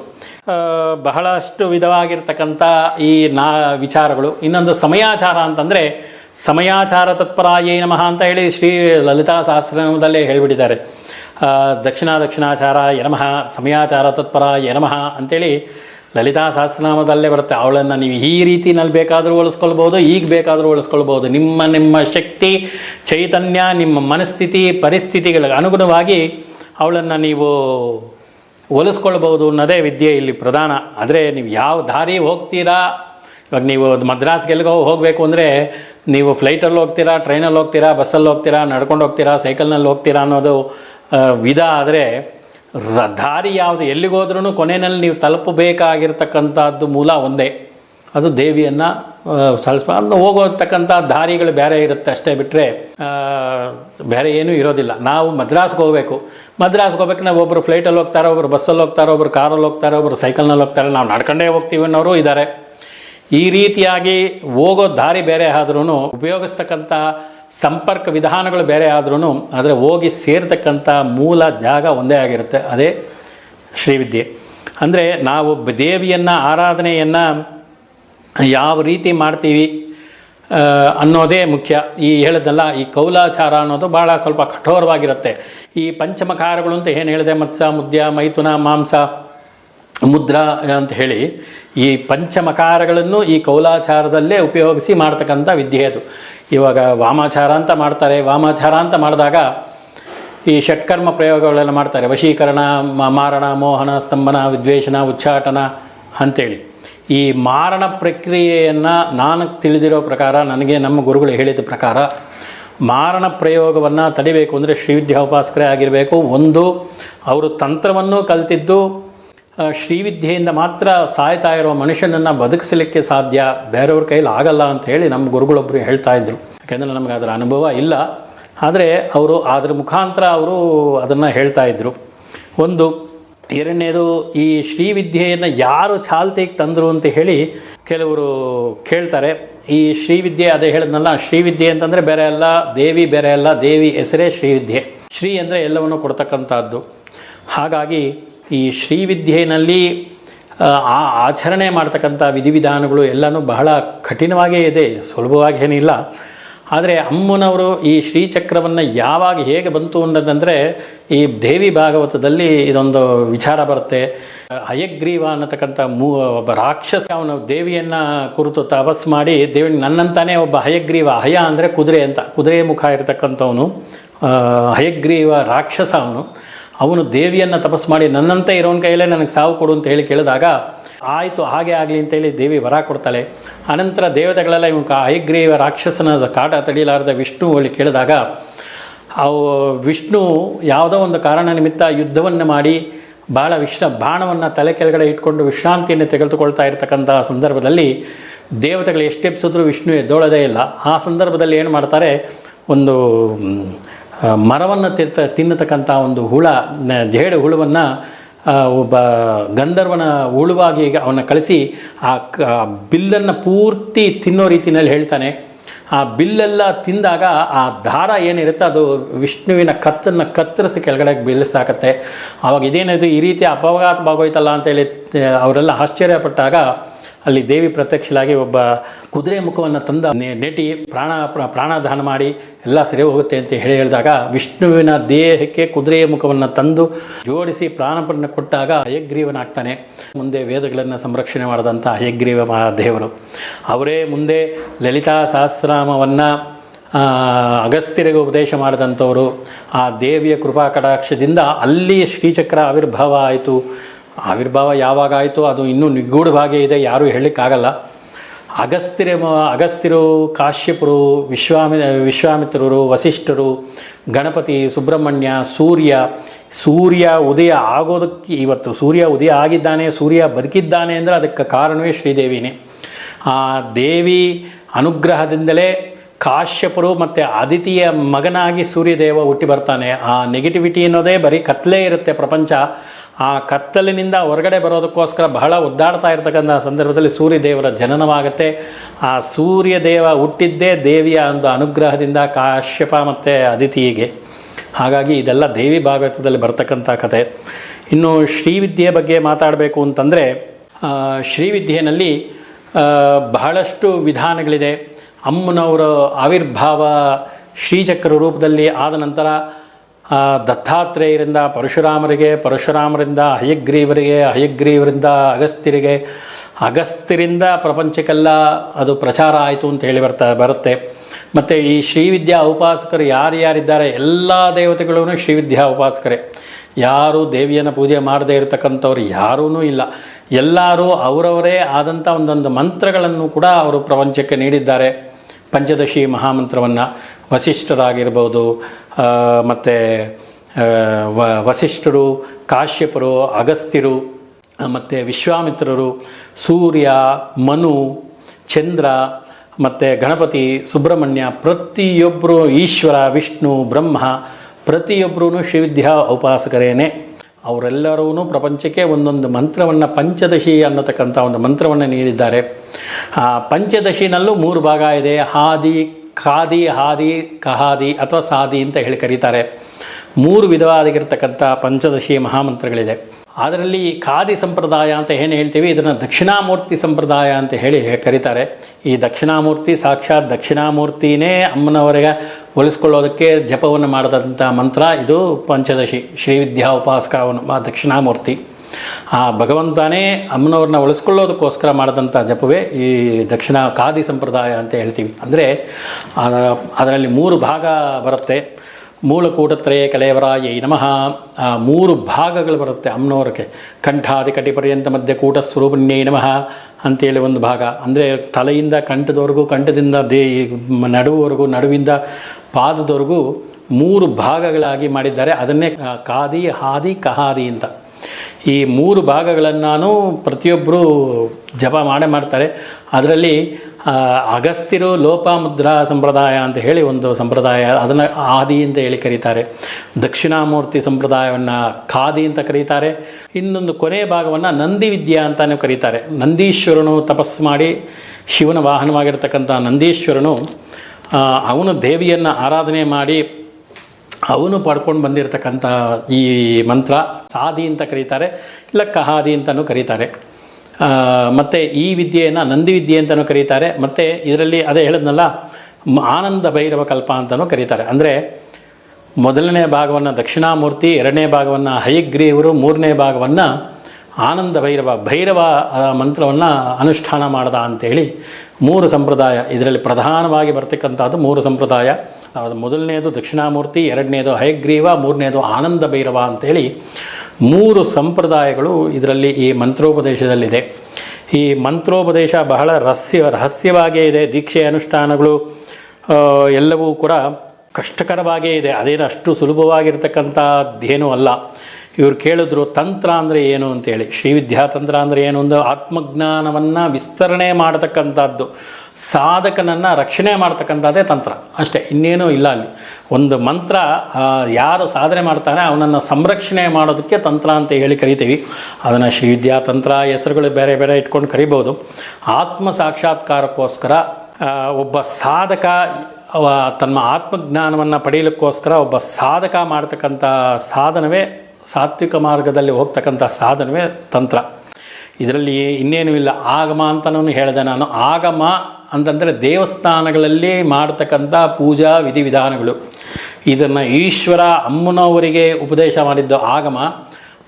ಬಹಳಷ್ಟು ವಿಧವಾಗಿರ್ತಕ್ಕಂಥ ಈ ನಾ, ವಿಚಾರಗಳು. ಇನ್ನೊಂದು ಸಮಯಾಚಾರ ಅಂತಂದರೆ ಸಮಯಾಚಾರ ತತ್ಪರಾಯೇ ನಮಃ ಅಂತ ಹೇಳಿ ಶ್ರೀ ಲಲಿತಾ ಸಹಸ್ರನಾಮದಲ್ಲೇ ಹೇಳಿಬಿಟ್ಟಿದ್ದಾರೆ. ದಕ್ಷಿಣ ದಕ್ಷಿಣಾಚಾರ ಯನಮಃ ಸಮಯಾಚಾರ ತತ್ಪರ ಯನಮಃ ಅಂತೇಳಿ ಲಲಿತಾ ಸಹಸ್ರನಾಮದಲ್ಲೇ ಬರುತ್ತೆ. ಅವಳನ್ನು ನೀವು ಈ ರೀತಿನಲ್ಲಿ ಬೇಕಾದರೂ ಉಳಿಸ್ಕೊಳ್ಬೋದು ಈಗ ಬೇಕಾದರೂ ಉಳಿಸ್ಕೊಳ್ಬೋದು ನಿಮ್ಮ ನಿಮ್ಮ ಶಕ್ತಿ, ಚೈತನ್ಯ, ನಿಮ್ಮ ಮನಸ್ಥಿತಿ ಪರಿಸ್ಥಿತಿಗಳಿಗೆ ಅನುಗುಣವಾಗಿ ಅವಳನ್ನು ನೀವು ಹೋಲಿಸ್ಕೊಳ್ಬೋದು ಅನ್ನೋದೇ ವಿದ್ಯೆ ಇಲ್ಲಿ ಪ್ರಧಾನ. ಆದರೆ ನೀವು ಯಾವ ದಾರಿ ಹೋಗ್ತೀರಾ? ಇವಾಗ ನೀವು ಮದ್ರಾಸ್ಗೆಲ್ಗೋ ಹೋಗಬೇಕು ಅಂದರೆ ನೀವು ಫ್ಲೈಟಲ್ಲಿ ಹೋಗ್ತೀರಾ, ಟ್ರೈನಲ್ಲಿ ಹೋಗ್ತೀರಾ, ಬಸ್ಸಲ್ಲಿ ಹೋಗ್ತೀರಾ, ನಡ್ಕೊಂಡು ಹೋಗ್ತೀರಾ, ಸೈಕಲ್ನಲ್ಲಿ ಹೋಗ್ತೀರಾ ಅನ್ನೋದು ವಿಧ ಆದರೆ ದಾರಿ ಯಾವುದು? ಎಲ್ಲಿಗೋದ್ರೂ ಕೊನೆಯಲ್ಲಿ ನೀವು ತಲುಪಬೇಕಾಗಿರ್ತಕ್ಕಂಥದ್ದು ಮೂಲ ಒಂದೇ. ಅದು ದೇವಿಯನ್ನು ಸ್ವಲ್ಪ ಹೋಗೋತಕ್ಕಂಥ ದಾರಿಗಳು ಬೇರೆ ಇರುತ್ತೆ ಅಷ್ಟೇ ಬಿಟ್ಟರೆ ಬೇರೆ ಏನೂ ಇರೋದಿಲ್ಲ. ನಾವು ಮದ್ರಾಸ್ಗೆ ಹೋಗಬೇಕು. ಮದ್ರಾಸ್ಗೆ ಹೋಗ್ಬೇಕು, ನಾವು ಒಬ್ಬರು ಫ್ಲೈಟಲ್ಲಿ ಹೋಗ್ತಾರೆ ಒಬ್ಬರು ಬಸ್ಸಲ್ಲಿ ಹೋಗ್ತಾರೆ ಒಬ್ಬರು ಕಾರಲ್ಲಿ ಹೋಗ್ತಾರೆ ಒಬ್ಬರು ಸೈಕಲ್ನಲ್ಲಿ ಹೋಗ್ತಾರೆ, ನಾವು ನಡ್ಕೊಂಡೇ ಹೋಗ್ತೀವಿ ಅನ್ನೋರು ಇದ್ದಾರೆ. ಈ ರೀತಿಯಾಗಿ ಹೋಗೋ ದಾರಿ ಬೇರೆ ಆದ್ರೂ ಉಪಯೋಗಿಸ್ತಕ್ಕಂಥ ಸಂಪರ್ಕ ವಿಧಾನಗಳು ಬೇರೆ ಆದ್ರೂ ಆದರೆ ಹೋಗಿ ಸೇರ್ತಕ್ಕಂಥ ಮೂಲ ಜಾಗ ಒಂದೇ ಆಗಿರುತ್ತೆ, ಅದೇ ಶ್ರೀವಿದ್ಯೆ. ಅಂದರೆ ನಾವು ದೇವಿಯನ್ನು, ಆರಾಧನೆಯನ್ನು ಯಾವ ರೀತಿ ಮಾಡ್ತೀವಿ ಅನ್ನೋದೇ ಮುಖ್ಯ. ಈ ಹೇಳಿದ್ನಲ್ಲ ಈ ಕೌಲಾಚಾರ ಅನ್ನೋದು ಭಾಳ ಸ್ವಲ್ಪ ಕಠೋರವಾಗಿರುತ್ತೆ. ಈ ಪಂಚಮಕಾರಗಳು ಅಂತ ಏನು ಹೇಳಿದೆ, ಮತ್ಸ, ಮುದ್ಯ, ಮೈಥುನ, ಮಾಂಸ, ಮುದ್ರಾ ಅಂತ ಹೇಳಿ ಈ ಪಂಚಮಕಾರಗಳನ್ನು ಈ ಕೌಲಾಚಾರದಲ್ಲೇ ಉಪಯೋಗಿಸಿ ಮಾಡ್ತಕ್ಕಂಥ ವಿದ್ಯೆ ಅದು. ಇವಾಗ ವಾಮಾಚಾರ ಅಂತ ಮಾಡ್ತಾರೆ, ವಾಮಾಚಾರ ಅಂತ ಮಾಡಿದಾಗ ಈ ಷಟ್ಕರ್ಮ ಪ್ರಯೋಗಗಳೆಲ್ಲ ಮಾಡ್ತಾರೆ. ವಶೀಕರಣ ಮಾರಣ, ಮೋಹನ, ಸ್ತಂಭನ ವಿದ್ವೇಷಣ ಉಚ್ಚಾಟನ ಅಂತೇಳಿ. ಈ ಮಾರಣ ಪ್ರಕ್ರಿಯೆಯನ್ನು ನಾನು ತಿಳಿದಿರೋ ಪ್ರಕಾರ, ನನಗೆ ನಮ್ಮ ಗುರುಗಳು ಹೇಳಿದ ಪ್ರಕಾರ, ಮಾರಣ ಪ್ರಯೋಗವನ್ನು ತಡಿಬೇಕು ಅಂದರೆ ಶ್ರೀವಿದ್ಯೋಪಾಸಕರೇ ಆಗಿರಬೇಕು. ಒಂದು, ಅವರು ತಂತ್ರವನ್ನು ಕಲ್ತಿದ್ದು ಶ್ರೀವಿದ್ಯೆಯಿಂದ ಮಾತ್ರ ಸಾಯ್ತಾ ಇರುವ ಮನುಷ್ಯನನ್ನು ಬದುಕಿಸಲಿಕ್ಕೆ ಸಾಧ್ಯ? ಬೇರೆಯವ್ರ ಕೈಲಿ ಆಗಲ್ಲ ಅಂತ ಹೇಳಿ ನಮ್ಮ ಗುರುಗಳೊಬ್ಬರು ಹೇಳ್ತಾ ಇದ್ರು. ಯಾಕೆಂದರೆ ನಮಗೆ ಅದರ ಅನುಭವ ಇಲ್ಲ. ಆದರೆ ಅವರು ಅದರ ಮುಖಾಂತರ ಅವರು ಅದನ್ನು ಹೇಳ್ತಾ ಇದ್ರು. ಒಂದು, ಎರಡನೇದು, ಈ ಶ್ರೀವಿದ್ಯೆಯನ್ನು ಯಾರು ಚಾಲ್ತಿಗೆ ತಂದರು ಅಂತ ಹೇಳಿ ಕೆಲವರು ಕೇಳ್ತಾರೆ. ಈ ಶ್ರೀವಿದ್ಯೆ ಅದೇ ಹೇಳಿದ್ನಲ್ಲ, ಶ್ರೀವಿದ್ಯೆ ಅಂತಂದರೆ ಬೇರೆ ಅಲ್ಲ, ದೇವಿ ಬೇರೆ ಅಲ್ಲ, ದೇವಿ ಹೆಸರೇ ಶ್ರೀವಿದ್ಯೆ. ಶ್ರೀ ಅಂದರೆ ಎಲ್ಲವನ್ನು ಕೊಡ್ತಕ್ಕಂಥದ್ದು. ಹಾಗಾಗಿ ಈ ಶ್ರೀವಿದ್ಯೆಯಲ್ಲಿ ಆ, ಆಚರಣೆ ಮಾಡ್ತಕ್ಕಂಥ ವಿಧಿವಿಧಾನಗಳು ಎಲ್ಲನೂ ಬಹಳ ಕಠಿಣವಾಗೇ ಇದೆ ಸುಲಭವಾಗೇನಿಲ್ಲ. ಆದರೆ ಅಮ್ಮನವರು ಈ ಶ್ರೀಚಕ್ರವನ್ನು ಯಾವಾಗ ಹೇಗೆ ಬಂತು ಅನ್ನೋದಂದರೆ ಈ ದೇವಿ ಭಾಗವತದಲ್ಲಿ ಇದೊಂದು ವಿಚಾರ ಬರುತ್ತೆ. ಹಯಗ್ರೀವ ಅನ್ನತಕ್ಕಂಥ ಮೂ ಒಬ್ಬ ರಾಕ್ಷಸ ಅವನು ದೇವಿಯನ್ನು ಕುರಿತು ತಪಸ್ ಮಾಡಿ ದೇವಿ ನನ್ನಂತಾನೇ ಒಬ್ಬ ಹಯಗ್ರೀವ ಹಯ ಅಂದರೆ ಕುದುರೆ ಅಂತ ಕುದುರೆ ಮುಖ ಇರತಕ್ಕಂಥವನು ಹಯಗ್ರೀವ ರಾಕ್ಷಸ ಅವನು. ಅವನು ದೇವಿಯನ್ನು ತಪಸ್ಸು ಮಾಡಿ ನನ್ನಂತೆ ಇರೋನ ಕೈಯಲ್ಲೇ ನನಗೆ ಸಾವು ಕೊಡು ಅಂತ ಹೇಳಿ ಕೇಳಿದಾಗ, ಆಯಿತು, ಹಾಗೆ ಆಗಲಿ ಅಂತೇಳಿ ದೇವಿ ವರ ಕೊಡ್ತಾಳೆ. ಅನಂತರ ದೇವತೆಗಳೆಲ್ಲ ಇವನು ಹಯಗ್ರೀವ ರಾಕ್ಷಸನ ಕಾಟ ತಡಿಲಾರದ ವಿಷ್ಣು ಹೇಳಿ ಕೇಳಿದಾಗ, ಅವು ವಿಷ್ಣು ಯಾವುದೋ ಒಂದು ಕಾರಣ ನಿಮಿತ್ತ ಯುದ್ಧವನ್ನು ಮಾಡಿ ಭಾಳ ವಿಷ್ಣ ಬಾಣವನ್ನು ತಲೆ ಕೆಳಗಡೆ ಇಟ್ಕೊಂಡು ವಿಶ್ರಾಂತಿಯನ್ನು ತೆಗೆದುಕೊಳ್ತಾ ಇರತಕ್ಕಂಥ ಸಂದರ್ಭದಲ್ಲಿ ದೇವತೆಗಳು ಎಷ್ಟು ಎಪ್ಸಿದ್ರು ವಿಷ್ಣು ಎದ್ದೋಳದೇ ಇಲ್ಲ. ಆ ಸಂದರ್ಭದಲ್ಲಿ ಏನು ಮಾಡ್ತಾರೆ, ಒಂದು ಮರವನ್ನು ತಿರ್ತ ತಿನ್ನತಕ್ಕಂಥ ಒಂದು ಹುಳ ಜೇಡ ಹುಳುವನ್ನು ಒಬ್ಬ ಗಂಧರ್ವನ ಹುಳುವಾಗಿ ಅವನ್ನ ಕಳಿಸಿ ಆ ಕ ಬಿಲ್ಲನ್ನು ಪೂರ್ತಿ ತಿನ್ನೋ ರೀತಿಯಲ್ಲಿ ಹೇಳ್ತಾನೆ. ಆ ಬಿಲ್ಲೆಲ್ಲ ತಿಂದಾಗ ಆ ದಾರ ಏನಿರುತ್ತೆ ಅದು ವಿಷ್ಣುವಿನ ಕತ್ತನ್ನು ಕತ್ತರಿಸಿ ಕೆಳಗಡೆ ಬೀಳಿಸಾಕತ್ತೆ. ಆವಾಗ ಇದೇನಿದು ಈ ರೀತಿ ಅಪಘಾತವಾಗೋಯ್ತಲ್ಲ ಅಂತೇಳಿ ಅವರೆಲ್ಲ ಆಶ್ಚರ್ಯಪಟ್ಟಾಗ ಅಲ್ಲಿ ದೇವಿ ಪ್ರತ್ಯಕ್ಷಲಾಗಿ ಒಬ್ಬ ಕುದುರೆ ಮುಖವನ್ನು ತಂದ ನೆಟಿ ಪ್ರಾಣ ಪ್ರ- ಪ್ರಾಣದಾನ ಮಾಡಿ ಎಲ್ಲ ಸರಿ ಹೋಗುತ್ತೆ ಅಂತ ಹೇಳಿ ಹೇಳಿದಾಗ ವಿಷ್ಣುವಿನ ದೇಹಕ್ಕೆ ಕುದುರೆಯ ಮುಖವನ್ನು ತಂದು ಜೋಡಿಸಿ ಪ್ರಾಣವನ್ನು ಕೊಟ್ಟಾಗ ಅಯಗ್ರೀವನಾಗ್ತಾನೆ ಮುಂದೆ ವೇದಗಳನ್ನು ಸಂರಕ್ಷಣೆ ಮಾಡಿದಂಥ ಅಯಗ್ರೀವ ಮಹಾದೇವರು. ಅವರೇ ಮುಂದೆ ಲಲಿತಾ ಸಹಸ್ರಾಮವನ್ನು ಅಗಸ್ತ್ಯರಿಗೆ ಉಪದೇಶ ಮಾಡಿದಂಥವರು. ಆ ದೇವಿಯ ಕೃಪಾ ಕಟಾಕ್ಷದಿಂದ ಅಲ್ಲಿ ಶ್ರೀಚಕ್ರ ಆವಿರ್ಭಾವ ಆಯಿತು. ಆವಿರ್ಭಾವ ಯಾವಾಗ ಆಯಿತು ಅದು ಇನ್ನೂ ನಿಗೂಢವಾಗೇ ಇದೆ, ಯಾರೂ ಹೇಳಲಿಕ್ಕಾಗಲ್ಲ. ಅಗಸ್ತ್ಯರ ಅಗಸ್ತ್ಯರು, ಕಾಶ್ಯಪರು, ವಿಶ್ವಾಮಿ, ವಿಶ್ವಾಮಿತ್ರರು, ವಸಿಷ್ಠರು, ಗಣಪತಿ, ಸುಬ್ರಹ್ಮಣ್ಯ, ಸೂರ್ಯ ಸೂರ್ಯ ಉದಯ ಆಗೋದಕ್ಕೆ ಇವತ್ತು ಸೂರ್ಯ ಉದಯ ಆಗಿದ್ದಾನೆ, ಸೂರ್ಯ ಬದುಕಿದ್ದಾನೆ ಅಂದರೆ ಅದಕ್ಕೆ ಕಾರಣವೇ ಶ್ರೀದೇವಿನೇ. ಆ ದೇವಿ ಅನುಗ್ರಹದಿಂದಲೇ ಕಾಶ್ಯಪರು ಮತ್ತು ಅದಿತಿಯ ಮಗನಾಗಿ ಸೂರ್ಯದೇವ ಹುಟ್ಟಿ ಬರ್ತಾನೆ. ಆ ನೆಗೆಟಿವಿಟಿ ಅನ್ನೋದೇ ಬರೀ ಕತ್ತಲೇ ಇರುತ್ತೆ ಪ್ರಪಂಚ. ಆ ಕತ್ತಲಿನಿಂದ ಹೊರಗಡೆ ಬರೋದಕ್ಕೋಸ್ಕರ ಬಹಳ ಒದ್ದಾಡ್ತಾ ಇರ್ತಕ್ಕಂಥ ಸಂದರ್ಭದಲ್ಲಿ ಸೂರ್ಯದೇವರ ಜನನವಾಗುತ್ತೆ. ಆ ಸೂರ್ಯದೇವ ಹುಟ್ಟಿದ್ದೇ ದೇವಿಯ ಒಂದು ಅನುಗ್ರಹದಿಂದ ಕಾಶ್ಯಪ ಮತ್ತು ಅದಿತಿಗೆ. ಹಾಗಾಗಿ ಇದೆಲ್ಲ ದೇವಿ ಭಾಗವತದಲ್ಲಿ ಬರ್ತಕ್ಕಂಥ ಕಥೆ ಇನ್ನು ಶ್ರೀವಿದ್ಯೆ ಬಗ್ಗೆ ಮಾತಾಡಬೇಕು ಅಂತಂದರೆ ಶ್ರೀವಿದ್ಯೆಯಲ್ಲಿ ಬಹಳಷ್ಟು ವಿಧಾನಗಳಿದೆ. ಅಮ್ಮನವರ ಆವಿರ್ಭಾವ ಶ್ರೀಚಕ್ರ ರೂಪದಲ್ಲಿ ಆದ ನಂತರ ದತ್ತಾತ್ರೇಯರಿಂದ, ಪರಶುರಾಮರಿಗೆ, ಪರಶುರಾಮರಿಂದ ಹಯಗ್ರೀವರಿಗೆ ಹಯಗ್ರೀವರಿಂದ ಅಗಸ್ತ್ಯರಿಗೆ, ಅಗಸ್ತ್ಯರಿಂದ ಪ್ರಪಂಚಕ್ಕೆಲ್ಲ ಅದು ಪ್ರಚಾರ ಆಯಿತು ಅಂತ ಹೇಳಿ ಬರ್ತಾ, ಬರುತ್ತೆ. ಮತ್ತು ಈ ಶ್ರೀವಿದ್ಯಾ ಉಪಾಸಕರು ಯಾರ್ಯಾರಿದ್ದಾರೆ? ಎಲ್ಲ ದೇವತೆಗಳೂ ಶ್ರೀವಿದ್ಯಾ ಉಪಾಸಕರೇ. ಯಾರು ದೇವಿಯನ್ನು ಪೂಜೆ ಮಾಡದೇ ಇರತಕ್ಕಂಥವ್ರು ಯಾರೂ ಇಲ್ಲ. ಎಲ್ಲರೂ ಅವರವರೇ ಆದಂಥ ಒಂದೊಂದು ಮಂತ್ರಗಳನ್ನು ಕೂಡ ಅವರು ಪ್ರಪಂಚಕ್ಕೆ ನೀಡಿದ್ದಾರೆ. ಪಂಚದಶಿ ಮಹಾಮಂತ್ರವನ್ನು ವಸಿಷ್ಠರಾಗಿರ್ಬೋದು ಮತ್ತು ವ, ವಸಿಷ್ಠರು, ಕಾಶ್ಯಪರು, ಅಗಸ್ತ್ಯರು, ಮತ್ತು ವಿಶ್ವಾಮಿತ್ರರು, ಸೂರ್ಯ, ಮನು, ಚಂದ್ರ, ಮತ್ತು ಗಣಪತಿ, ಸುಬ್ರಹ್ಮಣ್ಯ ಪ್ರತಿಯೊಬ್ಬರು ಈಶ್ವರ, ವಿಷ್ಣು, ಬ್ರಹ್ಮ ಪ್ರತಿಯೊಬ್ಬರೂ ಶ್ರೀವಿದ್ಯಾ ಉಪಾಸಕರೇನೆ. ಅವರೆಲ್ಲರೂ ಪ್ರಪಂಚಕ್ಕೆ ಒಂದೊಂದು ಮಂತ್ರವನ್ನು ಪಂಚದಶಿ ಅನ್ನತಕ್ಕಂಥ ಒಂದು ಮಂತ್ರವನ್ನು ನೀಡಿದ್ದಾರೆ. ಆ, ಪಂಚದಶಿನಲ್ಲೂ ಮೂರು ಭಾಗ ಇದೆ. ಹಾದಿ ಖಾದಿ, ಹಾದಿ, ಕಹಾದಿ ಅಥವಾ ಸಾದಿ ಅಂತ ಹೇಳಿ ಕರೀತಾರೆ. ಮೂರು ವಿಧವಾಗಿರ್ತಕ್ಕಂಥ ಪಂಚದಶಿ ಮಹಾಮಂತ್ರಗಳಿದೆ. ಅದರಲ್ಲಿ ಖಾದಿ ಸಂಪ್ರದಾಯ ಅಂತ ಏನು ಹೇಳ್ತೀವಿ? ಇದನ್ನು ದಕ್ಷಿಣಾಮೂರ್ತಿ ಸಂಪ್ರದಾಯ ಅಂತ ಹೇಳಿ ಕರೀತಾರೆ. ಈ ದಕ್ಷಿಣಾಮೂರ್ತಿ ಸಾಕ್ಷಾತ್ ದಕ್ಷಿಣಾಮೂರ್ತಿನೇ ಅಮ್ಮನವರಿಗೆ ಒಲಿಸ್ಕೊಳ್ಳೋದಕ್ಕೆ ಜಪವನ್ನು ಮಾಡಿದಂಥ ಮಂತ್ರ ಇದು ಪಂಚದಶಿ, ಶ್ರೀವಿದ್ಯಾ ಉಪಾಸಕ ದಕ್ಷಿಣಾಮೂರ್ತಿ. ಆ ಭಗವಂತನೇ ಅಮ್ಮನವ್ರನ್ನ ಉಳಿಸ್ಕೊಳ್ಳೋದಕ್ಕೋಸ್ಕರ ಮಾಡಿದಂಥ ಜಪವೇ ಈ ದಕ್ಷಿಣ ಖಾದಿ ಸಂಪ್ರದಾಯ ಅಂತ ಹೇಳ್ತೀವಿ. ಅಂದರೆ ಅದರಲ್ಲಿ ಮೂರು ಭಾಗ ಬರುತ್ತೆ. ಮೂಲಕೂಟತ್ರಯ ಕಲೇವರಾಯ ನಮಃ. ಮೂರು ಭಾಗಗಳು ಬರುತ್ತೆ ಅಮ್ಮನವ್ರಿಗೆ. ಕಂಠಾದಿ ಕಟಿಪರ್ಯಂತ ಮಧ್ಯೆ ಕೂಟ ಸ್ವರೂಪನ್ಯೈ ನಮಃ ಅಂತೇಳಿ ಒಂದು ಭಾಗ. ಅಂದರೆ ತಲೆಯಿಂದ ಕಂಠದವರೆಗೂ, ಕಂಠದಿಂದ ದೇ, ನಡುವವರೆಗೂ, ನಡುವಿಂದ ಪಾದದವರೆಗೂ ಮೂರು ಭಾಗಗಳಾಗಿ ಮಾಡಿದ್ದಾರೆ. ಅದನ್ನೇ ಕಾದಿ ಹಾದಿ, ಕಹಾದಿ ಅಂತ. ಈ ಮೂರು ಭಾಗಗಳನ್ನು ಪ್ರತಿಯೊಬ್ಬರು ಜಪ ಮಾಡೇ ಮಾಡ್ತಾರೆ. ಅದರಲ್ಲಿ ಅಗಸ್ತಿರು ಲೋಪಮುದ್ರಾ ಸಂಪ್ರದಾಯ ಅಂತ ಹೇಳಿ ಒಂದು ಸಂಪ್ರದಾಯ ಅದನ್ನು ಆದಿ ಅಂತ ಹೇಳಿ ಕರೀತಾರೆ. ದಕ್ಷಿಣಾಮೂರ್ತಿ ಸಂಪ್ರದಾಯವನ್ನು ಖಾದಿ ಅಂತ ಕರೀತಾರೆ. ಇನ್ನೊಂದು ಕೊನೆಯ ಭಾಗವನ್ನು ನಂದಿ ವಿದ್ಯಾ ಅಂತಲೂ ಕರೀತಾರೆ. ನಂದೀಶ್ವರನು ತಪಸ್ಸು ಮಾಡಿ ಶಿವನ ವಾಹನವಾಗಿರ್ತಕ್ಕಂಥ ನಂದೀಶ್ವರನು ಅವನು ದೇವಿಯನ್ನು ಆರಾಧನೆ ಮಾಡಿ ಅವನು ಪಡ್ಕೊಂಡು ಬಂದಿರತಕ್ಕಂಥ ಈ ಮಂತ್ರ ಸಾದಿ ಅಂತ ಕರೀತಾರೆ, ಇಲ್ಲ ಕಹಾದಿ ಅಂತಲೂ ಕರೀತಾರೆ. ಮತ್ತು ಈ ವಿದ್ಯೆಯನ್ನು ನಂದಿ ವಿದ್ಯೆ ಅಂತಲೂ ಕರೀತಾರೆ, ಮತ್ತು ಇದರಲ್ಲಿ ಅದೇ ಹೇಳಿದ್ನಲ್ಲ ಆನಂದ ಭೈರವ ಕಲ್ಪ ಅಂತಲೂ ಕರೀತಾರೆ. ಅಂದರೆ ಮೊದಲನೇ ಭಾಗವನ್ನು ದಕ್ಷಿಣಾಮೂರ್ತಿ, ಎರಡನೇ ಭಾಗವನ್ನು ಹಯಗ್ರೀವರು ಮೂರನೇ ಭಾಗವನ್ನು ಆನಂದ ಭೈರವ ಭೈರವ ಮಂತ್ರವನ್ನು ಅನುಷ್ಠಾನ ಮಾಡದ ಅಂತೇಳಿ ಮೂರು ಸಂಪ್ರದಾಯ ಇದರಲ್ಲಿ ಪ್ರಧಾನವಾಗಿ ಬರ್ತಕ್ಕಂಥದ್ದು ಮೂರು ಸಂಪ್ರದಾಯ. ಅದು ಮೊದಲನೇದು ದಕ್ಷಿಣಾಮೂರ್ತಿ ಎರಡನೇದು ಹಯಗ್ರೀವ ಮೂರನೇದು ಆನಂದ ಭೈರವ ಅಂತೇಳಿ ಮೂರು ಸಂಪ್ರದಾಯಗಳು ಇದರಲ್ಲಿ ಈ ಮಂತ್ರೋಪದೇಶದಲ್ಲಿದೆ. ಈ ಮಂತ್ರೋಪದೇಶ ಬಹಳ ರಹಸ್ಯ, ರಹಸ್ಯವಾಗೇ ಇದೆ. ದೀಕ್ಷೆ ಅನುಷ್ಠಾನಗಳು ಎಲ್ಲವೂ ಕೂಡ ಕಷ್ಟಕರವಾಗೇ ಇದೆ. ಅದೇನು ಅಷ್ಟು ಸುಲಭವಾಗಿರ್ತಕ್ಕಂಥದ್ದೇನೂ ಅಲ್ಲ. ಇವರು ಕೇಳಿದ್ರು, ತಂತ್ರ ಅಂದರೆ ಏನು? ಅಂತೇಳಿ. ಶ್ರೀವಿದ್ಯಾತಂತ್ರ ಅಂದರೆ ಏನು? ಒಂದು ಆತ್ಮಜ್ಞಾನವನ್ನು ವಿಸ್ತರಣೆ ಮಾಡತಕ್ಕಂಥದ್ದು. ಸಾಧಕನನ್ನು ರಕ್ಷಣೆ ಮಾಡ್ತಕ್ಕಂಥದ್ದೇ ತಂತ್ರ. ಅಷ್ಟೇ, ಇನ್ನೇನೂ ಇಲ್ಲ ಅಲ್ಲಿ. ಒಂದು ಮಂತ್ರ ಯಾರು ಸಾಧನೆ ಮಾಡ್ತಾನೆ ಅವನನ್ನು ಸಂರಕ್ಷಣೆ ಮಾಡೋದಕ್ಕೆ ತಂತ್ರ ಅಂತ ಹೇಳಿ ಕರಿತೀವಿ. ಅದನ್ನು ಶ್ರೀವಿದ್ಯಾತಂತ್ರ ಹೆಸರುಗಳು ಬೇರೆ ಬೇರೆ ಇಟ್ಕೊಂಡು ಕರಿಬೋದು. ಆತ್ಮ ಸಾಕ್ಷಾತ್ಕಾರಕ್ಕೋಸ್ಕರ ಒಬ್ಬ ಸಾಧಕ ತನ್ನ ಆತ್ಮಜ್ಞಾನವನ್ನು ಪಡೆಯಲಿಕ್ಕೋಸ್ಕರ ಒಬ್ಬ ಸಾಧಕ ಮಾಡ್ತಕ್ಕಂಥ ಸಾಧನವೇ, ಸಾತ್ವಿಕ ಮಾರ್ಗದಲ್ಲಿ ಹೋಗ್ತಕ್ಕಂಥ ಸಾಧನವೇ ತಂತ್ರ. ಇದರಲ್ಲಿ ಇನ್ನೇನೂ ಇಲ್ಲ. ಆಗಮ ಅಂತಲೂ ಹೇಳಿದೆ ನಾನು. ಆಗಮ ಅಂತಂದರೆ ದೇವಸ್ಥಾನಗಳಲ್ಲಿ ಮಾಡ್ತಕ್ಕಂಥ ಪೂಜಾ ವಿಧಿವಿಧಾನಗಳು. ಇದನ್ನು ಈಶ್ವರ ಅಮ್ಮನವರಿಗೆ ಉಪದೇಶ ಮಾಡಿದ್ದು ಆಗಮ,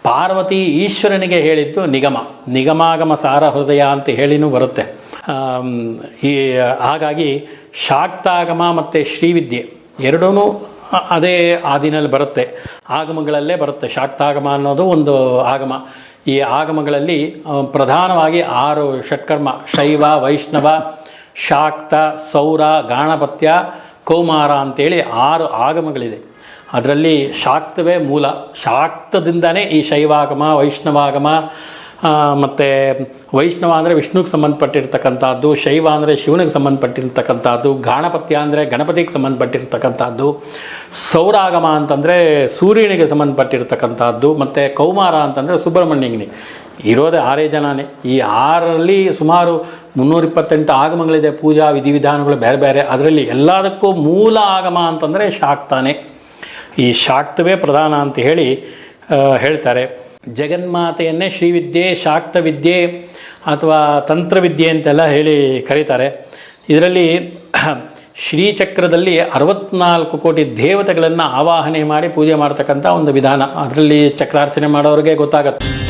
ಪಾರ್ವತಿ ಈಶ್ವರನಿಗೆ ಹೇಳಿದ್ದು ನಿಗಮ. ನಿಗಮಾಗಮ ಸಾರ ಹೃದಯ ಅಂತ ಹೇಳಿನೂ ಬರುತ್ತೆ. ಈ, ಹಾಗಾಗಿ ಶಾಕ್ತಾಗಮ ಮತ್ತು ಶ್ರೀವಿದ್ಯೆ ಎರಡೂ ಅದೇ ಆದಿನಲ್ಲಿ ಬರುತ್ತೆ. ಆಗಮಗಳಲ್ಲೇ ಬರುತ್ತೆ. ಶಾಕ್ತಾಗಮ ಅನ್ನೋದು ಒಂದು ಆಗಮ. ಈ ಆಗಮಗಳಲ್ಲಿ ಪ್ರಧಾನವಾಗಿ ಆರು ಷಟ್ಕರ್ಮ, ಶೈವ, ವೈಷ್ಣವ ಶಾಕ್ತ, ಸೌರ, ಗಾಣಪತ್ಯ, ಕೌಮಾರ ಅಂತೇಳಿ ಆರು ಆಗಮಗಳಿದೆ. ಅದರಲ್ಲಿ ಶಾಕ್ತವೇ ಮೂಲ. ಶಾಕ್ತದಿಂದನೇ ಈ ಶೈವಾಗಮ, ವೈಷ್ಣವಾಗಮ ಮತ್ತು ವೈಷ್ಣವ ಅಂದರೆ ವಿಷ್ಣುಗೆ ಸಂಬಂಧಪಟ್ಟಿರ್ತಕ್ಕಂಥದ್ದು, ಶೈವ ಅಂದರೆ ಶಿವನಿಗೆ ಸಂಬಂಧಪಟ್ಟಿರ್ತಕ್ಕಂಥದ್ದು, ಗಾಣಪತ್ಯ ಅಂದರೆ ಗಣಪತಿಗೆ ಸಂಬಂಧಪಟ್ಟಿರ್ತಕ್ಕಂಥದ್ದು, ಸೌರಾಗಮ ಅಂತಂದರೆ ಸೂರ್ಯನಿಗೆ ಸಂಬಂಧಪಟ್ಟಿರ್ತಕ್ಕಂಥದ್ದು, ಮತ್ತು ಕೌಮಾರ ಅಂತಂದರೆ ಸುಬ್ರಹ್ಮಣ್ಯನಿಗೆ. ಇರೋದೇ ಆರೇ ಜನನೇ. ಈ ಆರರಲ್ಲಿ ಸುಮಾರು ಮುನ್ನೂರ ಇಪ್ಪತ್ತೆಂಟು ಆಗಮಗಳಿದೆ, ಪೂಜಾ ವಿಧಿವಿಧಾನಗಳು ಬೇರೆ ಬೇರೆ. ಅದರಲ್ಲಿ ಎಲ್ಲದಕ್ಕೂ ಮೂಲ ಆಗಮ ಅಂತಂದರೆ ಶಾಕ್ತಾನೆ ಈ ಶಾಕ್ತವೇ ಪ್ರಧಾನ ಅಂತ ಹೇಳಿ ಹೇಳ್ತಾರೆ. ಜಗನ್ಮಾತೆಯನ್ನೇ ಶ್ರೀವಿದ್ಯೆ, ಶಾಕ್ತವಿದ್ಯೆ ಅಥವಾ ತಂತ್ರವಿದ್ಯೆ ಅಂತೆಲ್ಲ ಹೇಳಿ ಕರೀತಾರೆ. ಇದರಲ್ಲಿ ಶ್ರೀಚಕ್ರದಲ್ಲಿ ಅರವತ್ನಾಲ್ಕು ಕೋಟಿ ದೇವತೆಗಳನ್ನು ಆವಾಹನೆ ಮಾಡಿ ಪೂಜೆ ಮಾಡ್ತಕ್ಕಂಥ ಒಂದು ವಿಧಾನ. ಅದರಲ್ಲಿ ಚಕ್ರಾರ್ಚನೆ ಮಾಡೋರಿಗೆ ಗೊತ್ತಾಗತ್ತೆ.